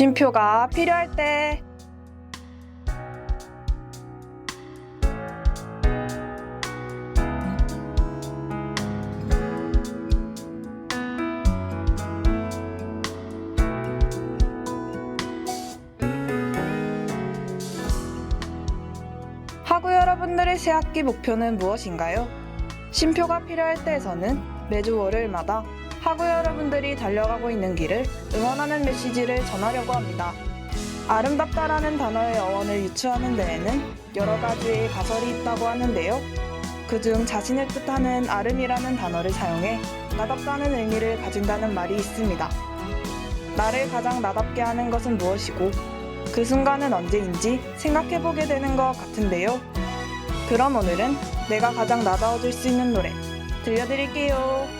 쉼표가 필요할 때 하구 여러분들의 새학기 목표는 무엇인가요? 쉼표가 필요할 때에서는 매주 월요일마다 파구 여러분들이 달려가고 있는 길을 응원하는 메시지를 전하려고 합니다. 아름답다라는 단어의 어원을 유추하는 데에는 여러 가지의 가설이 있다고 하는데요. 그중 자신을 뜻하는 아름이라는 단어를 사용해 나답다는 의미를 가진다는 말이 있습니다. 나를 가장 나답게 하는 것은 무엇이고 그 순간은 언제인지 생각해보게 되는 것 같은데요. 그럼 오늘은 내가 가장 나다워질 수 있는 노래 들려드릴게요.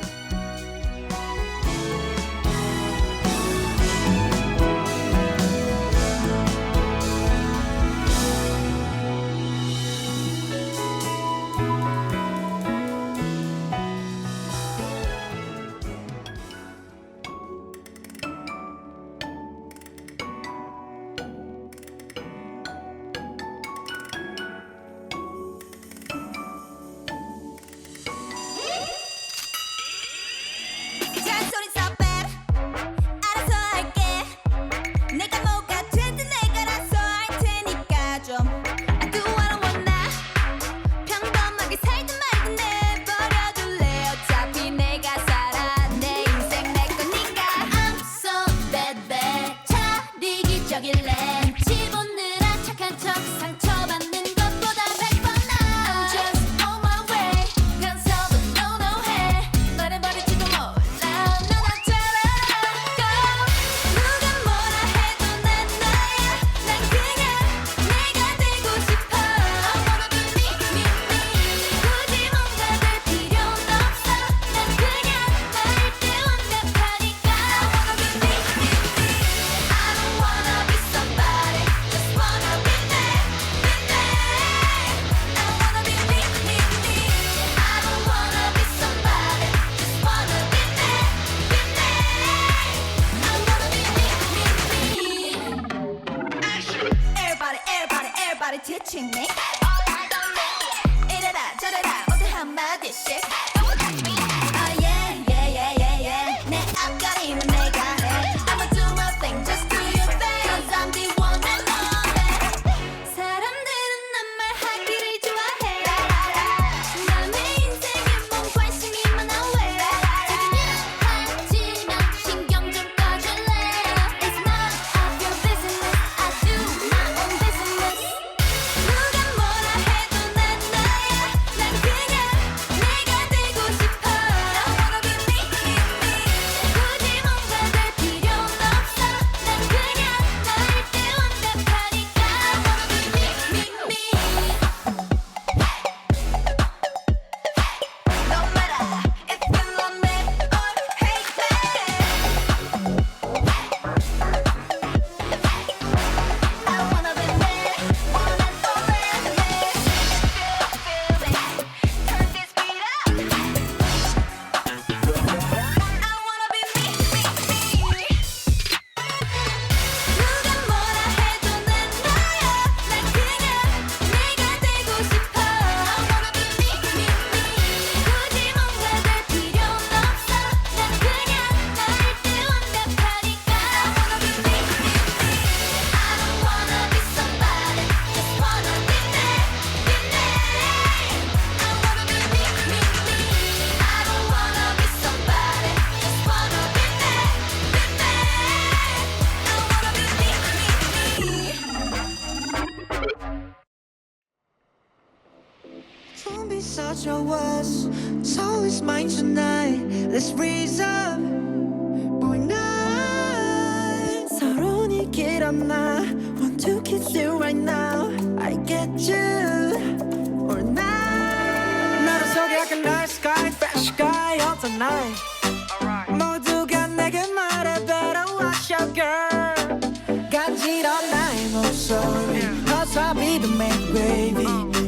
sorry. 어서 믿음에 baby.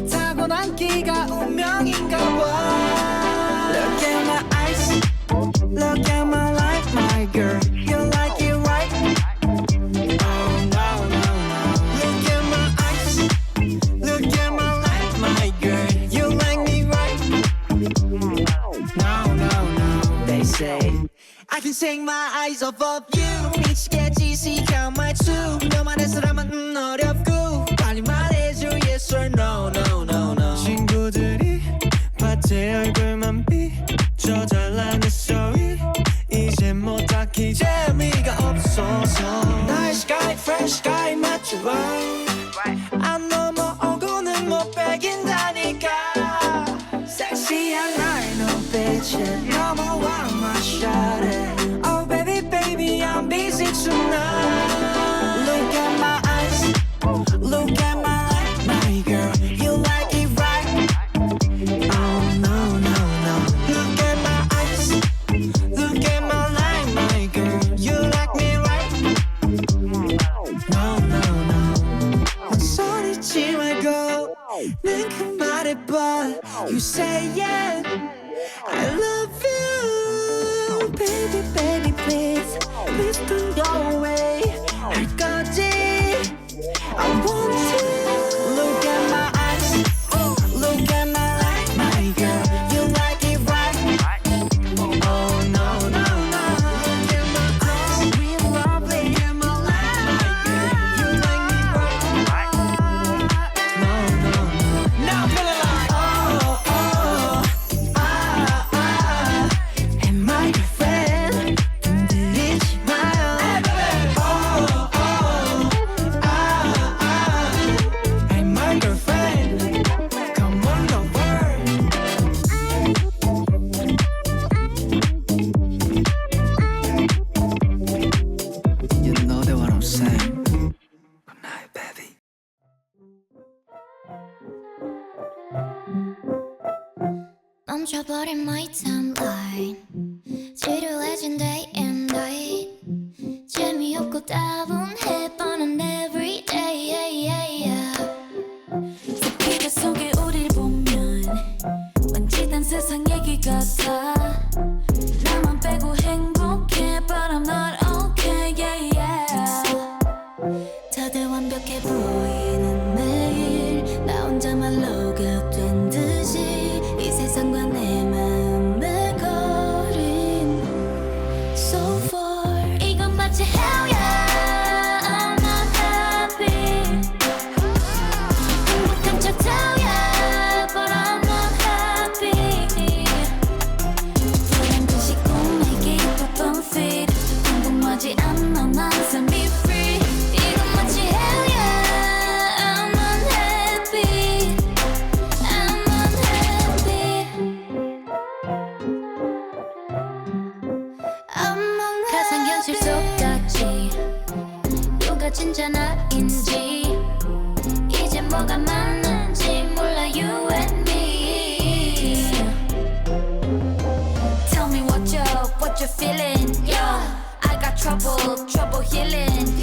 타고난 기가 운명인가 봐. Look at my eyes. Look at my life my girl. You like it right? No no no Look at my eyes. Look at my life my girl. You like me right? No no no. They say I can take my eyes off of you. 미치겠지 시간 말투 제 얼굴만 비춰 잘라냈어 이제 뭐 딱히 재미가 없어서 나의 sky fresh sky natural 안 넘어오고는 못 빼긴다니까 섹시한 나의 눈빛에 넘어와 my shot Oh baby baby I'm busy tonight Get so get 이제 뭐가 맞는지 몰라 you and me. Tell me what you what you feeling Yeah, I got trouble trouble healing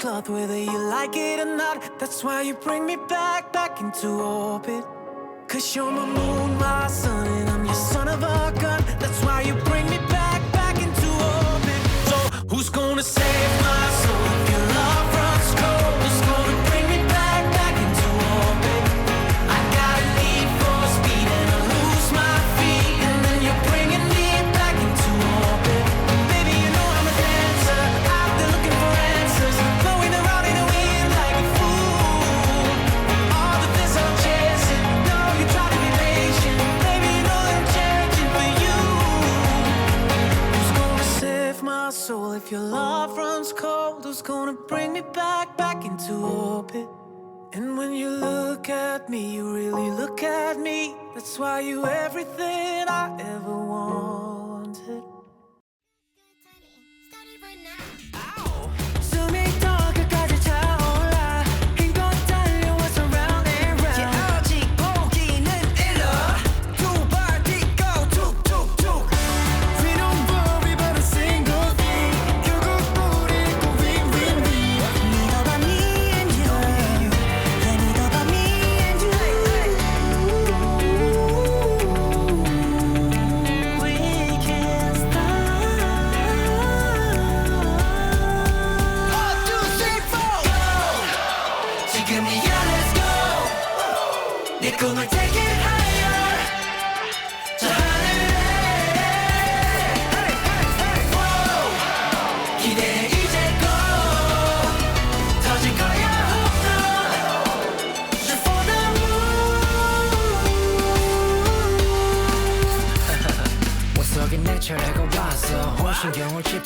club, whether you like it or not. That's why you bring me back, back into orbit. Cause you're my moon, my sun, and I'm your son of a gun. That's why you bring me back, back into orbit. So, who's gonna save my soul? soul. If your love runs cold, who's gonna bring me back, back into orbit? And when you look at me, you really look at me. That's why you everything I ever want.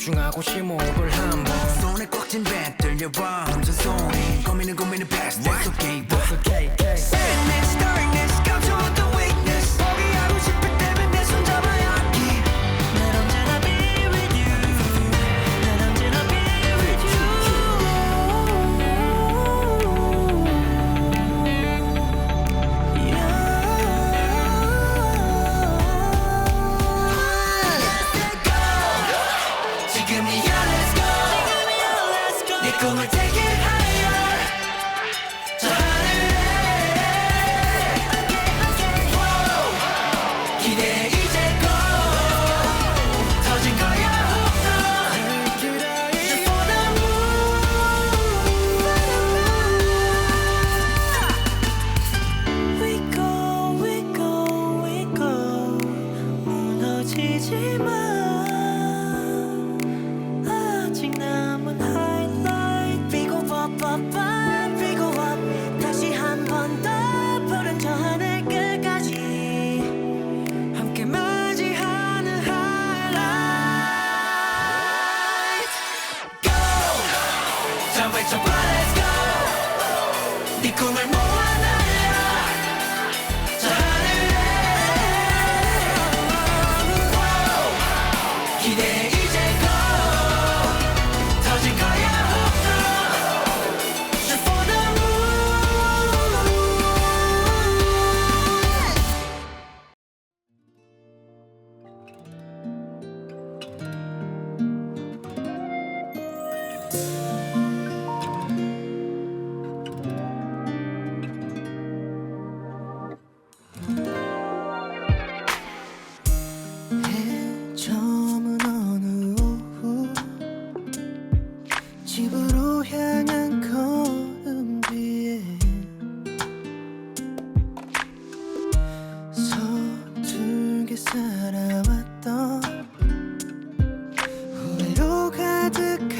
집중하고 심호흡을 한번. 손에 꽉 쥔 배 들려와. 혼자 손 가득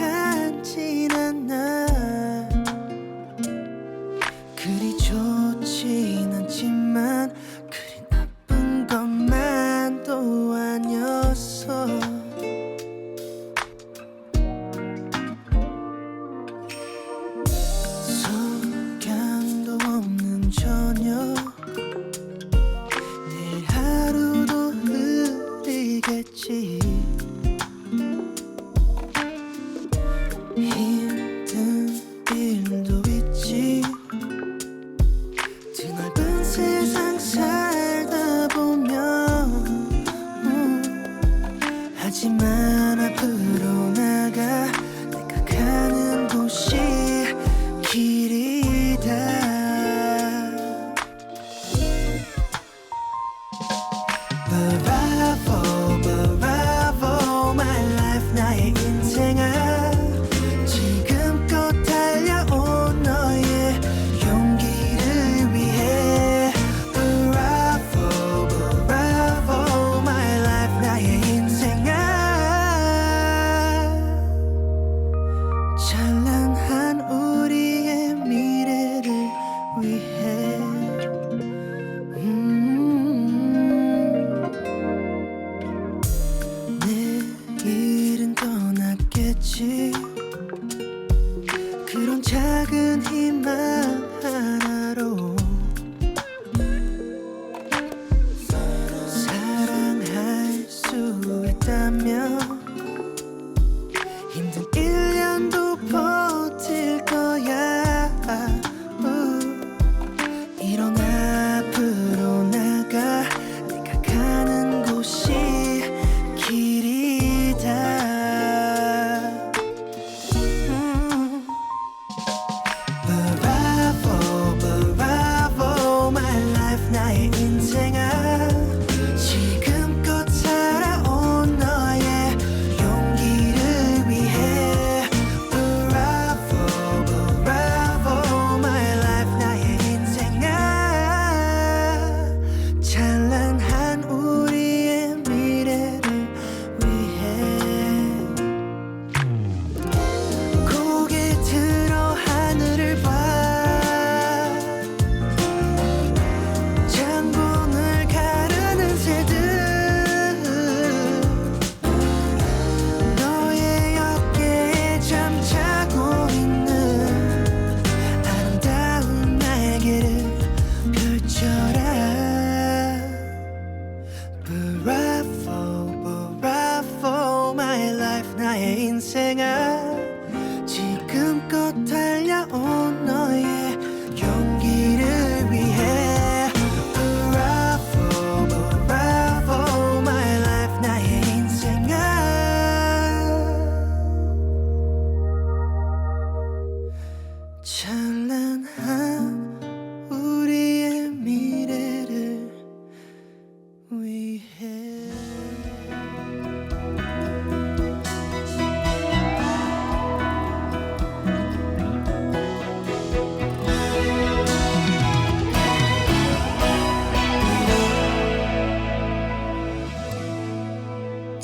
수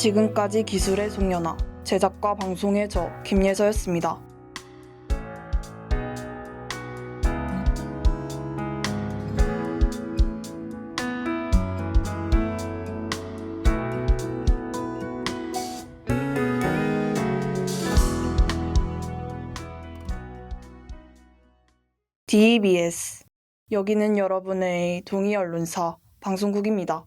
지금까지 기술의 송연아, 제작과 방송의 저 김예서였습니다. DBS 여기는 여러분의 동의 언론사 방송국입니다.